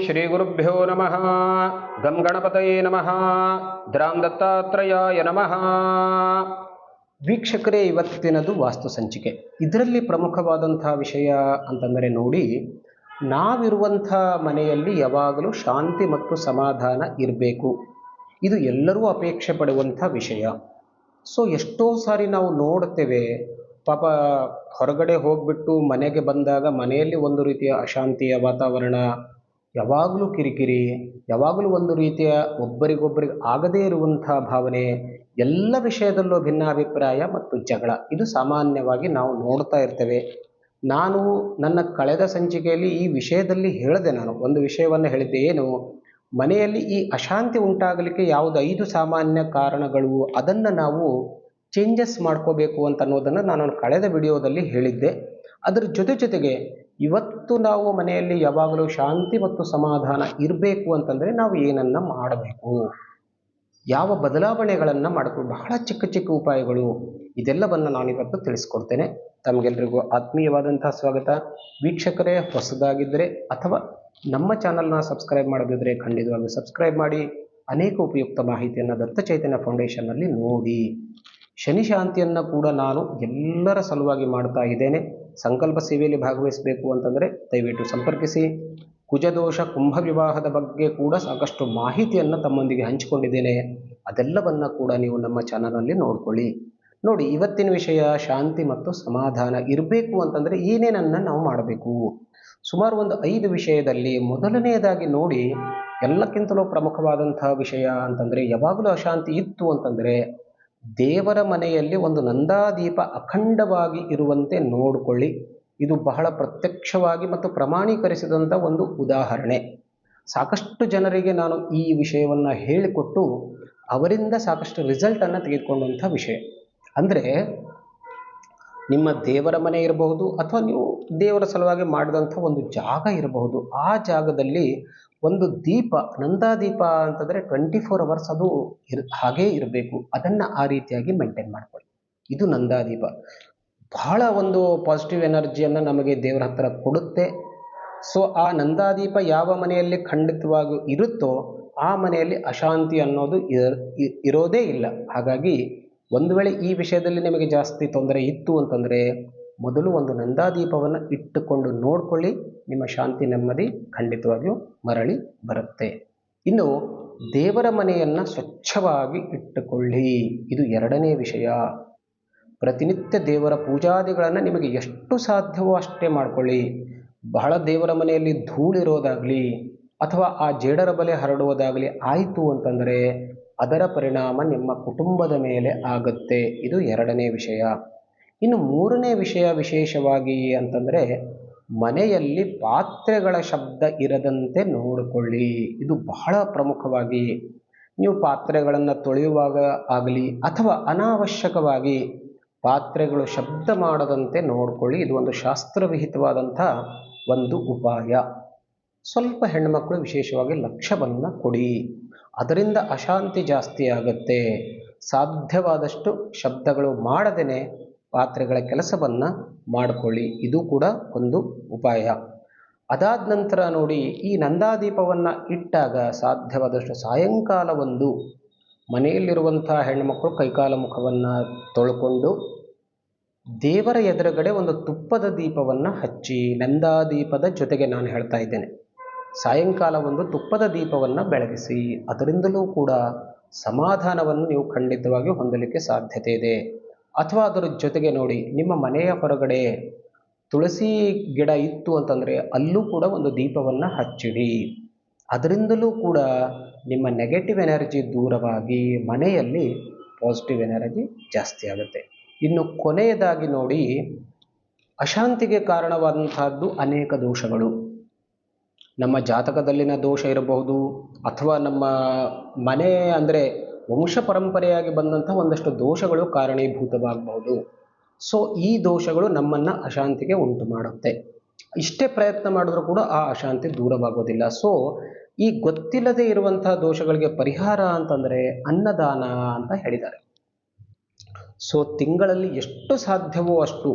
ಶ್ರೀ ಗುರುಭ್ಯೋ ನಮಃ. ಗಂ ಗಣಪತಯೇ ನಮಃ. ದ್ರಾಂ ನಮಃ. ವೀಕ್ಷಕರೇ, ಇವತ್ತಿನದು ವಾಸ್ತು ಸಂಚಿಕೆ. ಇದರಲ್ಲಿ ಪ್ರಮುಖವಾದಂತಹ ವಿಷಯ ಅಂತಂದರೆ ನೋಡಿ, ನಾವಿರುವಂಥ ಮನೆಯಲ್ಲಿ ಯಾವಾಗಲೂ ಶಾಂತಿ ಮತ್ತು ಸಮಾಧಾನ ಇರಬೇಕು. ಇದು ಎಲ್ಲರೂ ಅಪೇಕ್ಷೆ ಪಡುವಂಥ ವಿಷಯ. ಸೊ, ಎಷ್ಟೋ ಸಾರಿ ನಾವು ನೋಡುತ್ತೇವೆ ಪಾಪ ಹೊರಗಡೆ ಹೋಗ್ಬಿಟ್ಟು ಮನೆಗೆ ಬಂದಾಗ ಮನೆಯಲ್ಲಿ ಒಂದು ರೀತಿಯ ಅಶಾಂತಿಯ ವಾತಾವರಣ ಯಾವಾಗಲೂ ಕಿರಿಕಿರಿ, ಯಾವಾಗಲೂ ಒಂದು ರೀತಿಯ ಒಬ್ಬರಿಗೊಬ್ಬರಿಗೆ ಆಗದೇ ಇರುವಂಥ ಭಾವನೆ, ಎಲ್ಲ ವಿಷಯದಲ್ಲೂ ಭಿನ್ನಾಭಿಪ್ರಾಯ ಮತ್ತು ಜಗಳ. ಇದು ಸಾಮಾನ್ಯವಾಗಿ ನಾವು ನೋಡ್ತಾ ಇರ್ತೇವೆ. ನಾನು ನನ್ನ ಕಳೆದ ಸಂಚಿಕೆಯಲ್ಲಿ ಈ ವಿಷಯದಲ್ಲಿ ಹೇಳಿದೆ ನಾನು. ಒಂದು ವಿಷಯವನ್ನು ಹೇಳಿದ್ದೆ ಏನು? ಮನೆಯಲ್ಲಿ ಈ ಅಶಾಂತಿ ಉಂಟಾಗಲಿಕ್ಕೆ ಯಾವುದು ಐದು ಸಾಮಾನ್ಯ ಕಾರಣಗಳು? ಅದನ್ನು ನಾವು ಚೇಂಜಸ್ ಮಾಡ್ಕೋಬೇಕು ಅಂತ ಅನ್ನೋದನ್ನು ನಾನು ಕಳೆದ ವಿಡಿಯೋದಲ್ಲಿ ಹೇಳಿದ್ದೆ. ಅದರ ಜೊತೆ ಜೊತೆಗೆ ಇವತ್ತು ನಾವು ಮನೆಯಲ್ಲಿ ಯಾವಾಗಲೂ ಶಾಂತಿ ಮತ್ತು ಸಮಾಧಾನ ಇರಬೇಕು ಅಂತಂದರೆ ನಾವು ಏನನ್ನ ಮಾಡಬೇಕು. ಯಾವ ಬದಲಾವಣೆಗಳನ್ನು ಮಾಡಿಕೊಂಡು ಬಹಳ ಚಿಕ್ಕ ಚಿಕ್ಕ ಉಪಾಯಗಳು ಇದೆಲ್ಲವನ್ನು ನಾನಿವತ್ತು ತಿಳಿಸ್ಕೊಡ್ತೇನೆ. ತಮಗೆಲ್ಲರಿಗೂ ಆತ್ಮೀಯವಾದಂತಹ ಸ್ವಾಗತ. ವೀಕ್ಷಕರೇ, ಹೊಸದಾಗಿದ್ದರೆ ಅಥವಾ ನಮ್ಮ ಚಾನಲ್ನ ಸಬ್ಸ್ಕ್ರೈಬ್ ಮಾಡದಿದ್ದರೆ ಖಂಡಿತವಾಗಿ ಸಬ್ಸ್ಕ್ರೈಬ್ ಮಾಡಿ. ಅನೇಕ ಉಪಯುಕ್ತ ಮಾಹಿತಿಯನ್ನು ದತ್ತ ಚೈತನ್ಯ ಫೌಂಡೇಶನ್ನಲ್ಲಿ ನೋಡಿ. ಶನಿ ಶಾಂತಿಯನ್ನು ಕೂಡ ನಾನು ಎಲ್ಲರ ಸಲುವಾಗಿ ಮಾಡ್ತಾ ಇದ್ದೇನೆ. ಸಂಕಲ್ಪ ಸೇವೆಯಲ್ಲಿ ಭಾಗವಹಿಸಬೇಕು ಅಂತಂದರೆ ದಯವಿಟ್ಟು ಸಂಪರ್ಕಿಸಿ. ಕುಜದೋಷ ಕುಂಭ ವಿವಾಹದ ಬಗ್ಗೆ ಕೂಡ ಸಾಕಷ್ಟು ಮಾಹಿತಿಯನ್ನು ತಮ್ಮೊಂದಿಗೆ ಹಂಚಿಕೊಂಡಿದ್ದೇನೆ. ಅದೆಲ್ಲವನ್ನು ಕೂಡ ನೀವು ನಮ್ಮ ಚಾನಲಲ್ಲಿ ನೋಡ್ಕೊಳ್ಳಿ. ನೋಡಿ, ಇವತ್ತಿನ ವಿಷಯ ಶಾಂತಿ ಮತ್ತು ಸಮಾಧಾನ ಇರಬೇಕು ಅಂತಂದರೆ ಏನೇನನ್ನು ನಾವು ಮಾಡಬೇಕು? ಸುಮಾರು ಒಂದು ಐದು ವಿಷಯದಲ್ಲಿ ಮೊದಲನೆಯದಾಗಿ ನೋಡಿ, ಎಲ್ಲಕ್ಕಿಂತಲೂ ಪ್ರಮುಖವಾದಂತಹ ವಿಷಯ ಅಂತಂದರೆ ಯಾವಾಗಲೂ ಅಶಾಂತಿ ಇತ್ತು ಅಂತಂದರೆ ದೇವರ ಮನೆಯಲ್ಲಿ ಒಂದು ನಂದಾದೀಪ ಅಖಂಡವಾಗಿ ಇರುವಂತೆ ನೋಡಿಕೊಳ್ಳಿ. ಇದು ಬಹಳ ಪ್ರತ್ಯಕ್ಷವಾಗಿ ಮತ್ತು ಪ್ರಮಾಣೀಕರಿಸಿದಂಥ ಒಂದು ಉದಾಹರಣೆ. ಸಾಕಷ್ಟು ಜನರಿಗೆ ನಾನು ಈ ವಿಷಯವನ್ನು ಹೇಳಿಕೊಟ್ಟು ಅವರಿಂದ ಸಾಕಷ್ಟು ರಿಸಲ್ಟನ್ನು ತೆಗೆದುಕೊಂಡಂಥ ವಿಷಯ. ಅಂದರೆ, ನಿಮ್ಮ ದೇವರ ಮನೆ ಇರಬಹುದು ಅಥವಾ ನೀವು ದೇವರ ಸಲುವಾಗಿ ಮಾಡಿದಂಥ ಒಂದು ಜಾಗ ಇರಬಹುದು. ಆ ಜಾಗದಲ್ಲಿ ಒಂದು ದೀಪ, ನಂದಾದೀಪ ಅಂತಂದರೆ ಟ್ವೆಂಟಿ ಫೋರ್ ಅವರ್ಸ್ ಅದು ಇರ್, ಹಾಗೇ ಇರಬೇಕು. ಅದನ್ನು ಆ ರೀತಿಯಾಗಿ ಮೇಂಟೈನ್ ಮಾಡ್ಕೊಳ್ಳಿ. ಇದು ನಂದಾ ದೀಪ ಬಹಳ ಒಂದು ಪಾಸಿಟಿವ್ ಎನರ್ಜಿಯನ್ನು ನಮಗೆ ದೇವರ ಹತ್ರ ಕೊಡುತ್ತೆ. ಸೊ ಆ ನಂದಾದೀಪ ಯಾವ ಮನೆಯಲ್ಲಿ ಖಂಡಿತವಾಗಿ ಇರುತ್ತೋ ಆ ಮನೆಯಲ್ಲಿ ಅಶಾಂತಿ ಅನ್ನೋದು ಇರ್- ಇರೋದೇ ಇಲ್ಲ. ಹಾಗಾಗಿ ಒಂದು ವೇಳೆ ಈ ವಿಷಯದಲ್ಲಿ ನಿಮಗೆ ಜಾಸ್ತಿ ತೊಂದರೆ ಇತ್ತು ಅಂತಂದರೆ ಮೊದಲು ಒಂದು ನಂದಾದೀಪವನ್ನು ಇಟ್ಟುಕೊಂಡು ನೋಡಿಕೊಳ್ಳಿ. ನಿಮ್ಮ ಶಾಂತಿ ನೆಮ್ಮದಿ ಖಂಡಿತವಾಗಿಯೂ ಮರಳಿ ಬರುತ್ತೆ. ಇನ್ನು ದೇವರ ಮನೆಯನ್ನು ಸ್ವಚ್ಛವಾಗಿ ಇಟ್ಟುಕೊಳ್ಳಿ. ಇದು ಎರಡನೇ ವಿಷಯ. ಪ್ರತಿನಿತ್ಯ ದೇವರ ಪೂಜಾದಿಗಳನ್ನು ನಿಮಗೆ ಎಷ್ಟು ಸಾಧ್ಯವೋ ಅಷ್ಟೇ ಮಾಡಿಕೊಳ್ಳಿ. ಬಹಳ ದೇವರ ಮನೆಯಲ್ಲಿ ಧೂಳಿರೋದಾಗಲಿ ಅಥವಾ ಆ ಜೇಡರ ಬಲೆ ಹರಡುವುದಾಗಲಿ ಆಯಿತು ಅಂತಂದರೆ ಅದರ ಪರಿಣಾಮ ನಿಮ್ಮ ಕುಟುಂಬದ ಮೇಲೆ ಆಗುತ್ತೆ. ಇದು ಎರಡನೇ ವಿಷಯ. ಇನ್ನು ಮೂರನೇ ವಿಷಯ ವಿಶೇಷವಾಗಿ ಅಂತಂದರೆ, ಮನೆಯಲ್ಲಿ ಪಾತ್ರೆಗಳ ಶಬ್ದ ಇರದಂತೆ ನೋಡಿಕೊಳ್ಳಿ. ಇದು ಬಹಳ ಪ್ರಮುಖವಾಗಿ ನೀವು ಪಾತ್ರೆಗಳನ್ನು ತೊಳೆಯುವಾಗ ಆಗಲಿ ಅಥವಾ ಅನಾವಶ್ಯಕವಾಗಿ ಪಾತ್ರೆಗಳು ಶಬ್ದ ಮಾಡದಂತೆ ನೋಡಿಕೊಳ್ಳಿ. ಇದು ಒಂದು ಶಾಸ್ತ್ರವಿಹಿತವಾದಂಥ ಒಂದು ಉಪಾಯ. ಸ್ವಲ್ಪ ಹೆಣ್ಮಕ್ಳು ವಿಶೇಷವಾಗಿ ಲಕ್ಷ್ಯವನ್ನು ಕೊಡಿ. ಅದರಿಂದ ಅಶಾಂತಿ ಜಾಸ್ತಿ ಆಗುತ್ತೆ. ಸಾಧ್ಯವಾದಷ್ಟು ಶಬ್ದಗಳು ಮಾಡದೇನೆ ಪಾತ್ರೆಗಳ ಕೆಲಸವನ್ನು ಮಾಡಿಕೊಳ್ಳಿ. ಇದು ಕೂಡ ಒಂದು ಉಪಾಯ. ಅದಾದ ನಂತರ ನೋಡಿ, ಈ ನಂದಾದೀಪವನ್ನು ಇಟ್ಟಾಗ ಸಾಧ್ಯವಾದಷ್ಟು ಸಾಯಂಕಾಲ ಒಂದು ಮನೆಯಲ್ಲಿರುವಂಥ ಹೆಣ್ಣುಮಕ್ಕಳು ಕೈಕಾಲ ಮುಖವನ್ನು ತೊಳ್ಕೊಂಡು ದೇವರ ಎದುರುಗಡೆ ಒಂದು ತುಪ್ಪದ ದೀಪವನ್ನು ಹಚ್ಚಿ ನಂದಾದೀಪದ ಜೊತೆಗೆ ನಾನು ಹೇಳ್ತಾ ಇದ್ದೇನೆ. ಸಾಯಂಕಾಲ ಒಂದು ತುಪ್ಪದ ದೀಪವನ್ನು ಬೆಳಗಿಸಿ, ಅದರಿಂದಲೂ ಕೂಡ ಸಮಾಧಾನವನ್ನು ನೀವು ಖಂಡಿತವಾಗಿ ಹೊಂದಲಿಕ್ಕೆ ಸಾಧ್ಯತೆ ಇದೆ. ಅಥವಾ ಅದರ ಜೊತೆಗೆ ನೋಡಿ, ನಿಮ್ಮ ಮನೆಯ ಹೊರಗಡೆ ತುಳಸಿ ಗಿಡ ಇತ್ತು ಅಂತಂದರೆ ಅಲ್ಲೂ ಕೂಡ ಒಂದು ದೀಪವನ್ನು ಹಚ್ಚಿಡಿ. ಅದರಿಂದಲೂ ಕೂಡ ನಿಮ್ಮ ನೆಗೆಟಿವ್ ಎನರ್ಜಿ ದೂರವಾಗಿ ಮನೆಯಲ್ಲಿ ಪಾಸಿಟಿವ್ ಎನರ್ಜಿ ಜಾಸ್ತಿ ಆಗುತ್ತೆ. ಇನ್ನು ಕೊನೆಯದಾಗಿ ನೋಡಿ, ಅಶಾಂತಿಗೆ ಕಾರಣವಾದಂತಹದ್ದು ಅನೇಕ ದೋಷಗಳು. ನಮ್ಮ ಜಾತಕದಲ್ಲಿನ ದೋಷ ಇರಬಹುದು, ಅಥವಾ ನಮ್ಮ ಮನೆ ಅಂದರೆ ವಂಶ ಪರಂಪರೆಯಾಗಿ ಬಂದಂಥ ಒಂದಷ್ಟು ದೋಷಗಳು ಕಾರಣೀಭೂತವಾಗಬಹುದು. ಸೊ ಈ ದೋಷಗಳು ನಮ್ಮನ್ನು ಅಶಾಂತಿಗೆ ಉಂಟು ಮಾಡುತ್ತೆ. ಇಷ್ಟೇ ಪ್ರಯತ್ನ ಮಾಡಿದ್ರೂ ಕೂಡ ಆ ಅಶಾಂತಿ ದೂರವಾಗೋದಿಲ್ಲ. ಸೊ ಈ ಗೊತ್ತಿಲ್ಲದೆ ಇರುವಂತಹ ದೋಷಗಳಿಗೆ ಪರಿಹಾರ ಅಂತಂದರೆ ಅನ್ನದಾನ ಅಂತ ಹೇಳಿದ್ದಾರೆ. ಸೊ ತಿಂಗಳಲ್ಲಿ ಎಷ್ಟು ಸಾಧ್ಯವೋ ಅಷ್ಟು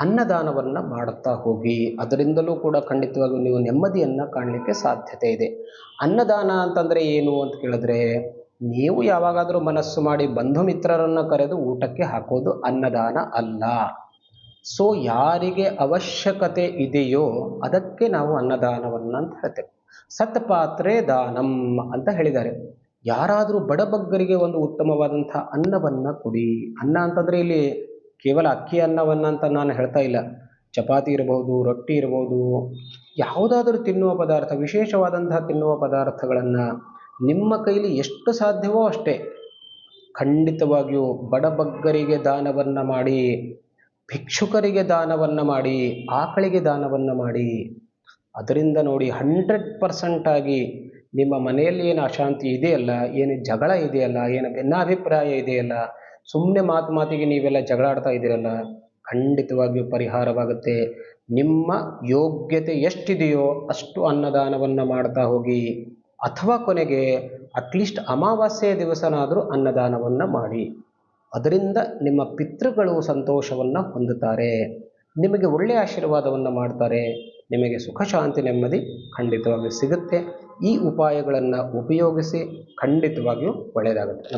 ಅನ್ನದಾನವನ್ನು ಮಾಡುತ್ತಾ ಹೋಗಿ. ಅದರಿಂದಲೂ ಕೂಡ ಖಂಡಿತವಾಗಿಯೂ ನೀವು ನೆಮ್ಮದಿಯನ್ನು ಕಾಣಲಿಕ್ಕೆ ಸಾಧ್ಯತೆ ಇದೆ. ಅನ್ನದಾನ ಅಂತಂದರೆ ಏನು ಅಂತ ಕೇಳಿದ್ರೆ ನೀವು ಯಾವಾಗಾದರೂ ಮನಸ್ಸು ಮಾಡಿ ಬಂಧು ಮಿತ್ರರನ್ನು ಕರೆದು ಊಟಕ್ಕೆ ಹಾಕೋದು ಅನ್ನದಾನ ಅಲ್ಲ. ಸೊ ಯಾರಿಗೆ ಅವಶ್ಯಕತೆ ಇದೆಯೋ ಅದಕ್ಕೆ ನಾವು ಅನ್ನದಾನವನ್ನು ಅಂತ ಹೇಳ್ತೇವೆ. ಸತ್ಪಾತ್ರೆ ದಾನಂ ಅಂತ ಹೇಳಿದ್ದಾರೆ. ಯಾರಾದರೂ ಬಡಬಗ್ಗರಿಗೆ ಒಂದು ಉತ್ತಮವಾದಂಥ ಅನ್ನವನ್ನು ಕೊಡಿ. ಅನ್ನ ಅಂತಂದರೆ ಇಲ್ಲಿ ಕೇವಲ ಅಕ್ಕಿ ಅನ್ನವನ್ನು ಅಂತ ನಾನು ಹೇಳ್ತಾ ಇಲ್ಲ. ಚಪಾತಿ ಇರಬಹುದು ರೊಟ್ಟಿ ಇರಬಹುದು ಯಾವುದಾದರೂ ತಿನ್ನುವ ಪದಾರ್ಥ ವಿಶೇಷವಾದಂತಹ ತಿನ್ನುವ ಪದಾರ್ಥಗಳನ್ನು ನಿಮ್ಮ ಕೈಲಿ ಎಷ್ಟು ಸಾಧ್ಯವೋ ಅಷ್ಟೇ. ಖಂಡಿತವಾಗಿಯೂ ಬಡಬಗ್ಗರಿಗೆ ದಾನವನ್ನು ಮಾಡಿ, ಭಿಕ್ಷುಕರಿಗೆ ದಾನವನ್ನು ಮಾಡಿ, ಆಕಳಿಗೆ ದಾನವನ್ನು ಮಾಡಿ. ಅದರಿಂದ ನೋಡಿ ಹಂಡ್ರೆಡ್ ಪರ್ಸೆಂಟ್ ಆಗಿ ನಿಮ್ಮ ಮನೆಯಲ್ಲಿ ಏನು ಅಶಾಂತಿ ಇದೆಯಲ್ಲ, ಏನು ಜಗಳ ಇದೆಯಲ್ಲ, ಏನು ಭಿನ್ನಾಭಿಪ್ರಾಯ ಇದೆಯಲ್ಲ ಸುಮ್ಮನೆ ಮಾತು ಮಾತಿಗೆ ನೀವೆಲ್ಲ ಜಗಳಾಡ್ತಾ ಇದ್ದೀರಲ್ಲ, ಖಂಡಿತವಾಗಿಯೂ ಪರಿಹಾರವಾಗುತ್ತೆ. ನಿಮ್ಮ ಯೋಗ್ಯತೆ ಎಷ್ಟಿದೆಯೋ ಅಷ್ಟು ಅನ್ನದಾನವನ್ನು ಮಾಡ್ತಾ ಹೋಗಿ. ಅಥವಾ ಕೊನೆಗೆ ಅಟ್ಲೀಸ್ಟ್ ಅಮಾವಾಸ್ಯೆಯ ದಿವಸನಾದರೂ ಅನ್ನದಾನವನ್ನು ಮಾಡಿ. ಅದರಿಂದ ನಿಮ್ಮ ಪಿತೃಗಳು ಸಂತೋಷವನ್ನು ಹೊಂದುತ್ತಾರೆ. ನಿಮಗೆ ಒಳ್ಳೆಯ ಆಶೀರ್ವಾದವನ್ನು ಮಾಡ್ತಾರೆ. ನಿಮಗೆ ಸುಖ, ಶಾಂತಿ, ನೆಮ್ಮದಿ ಖಂಡಿತವಾಗಿಯೂ ಸಿಗುತ್ತೆ. ಈ ಉಪಾಯಗಳನ್ನು ಉಪಯೋಗಿಸಿ ಖಂಡಿತವಾಗಿಯೂ ಒಳ್ಳೆಯದಾಗುತ್ತೆ.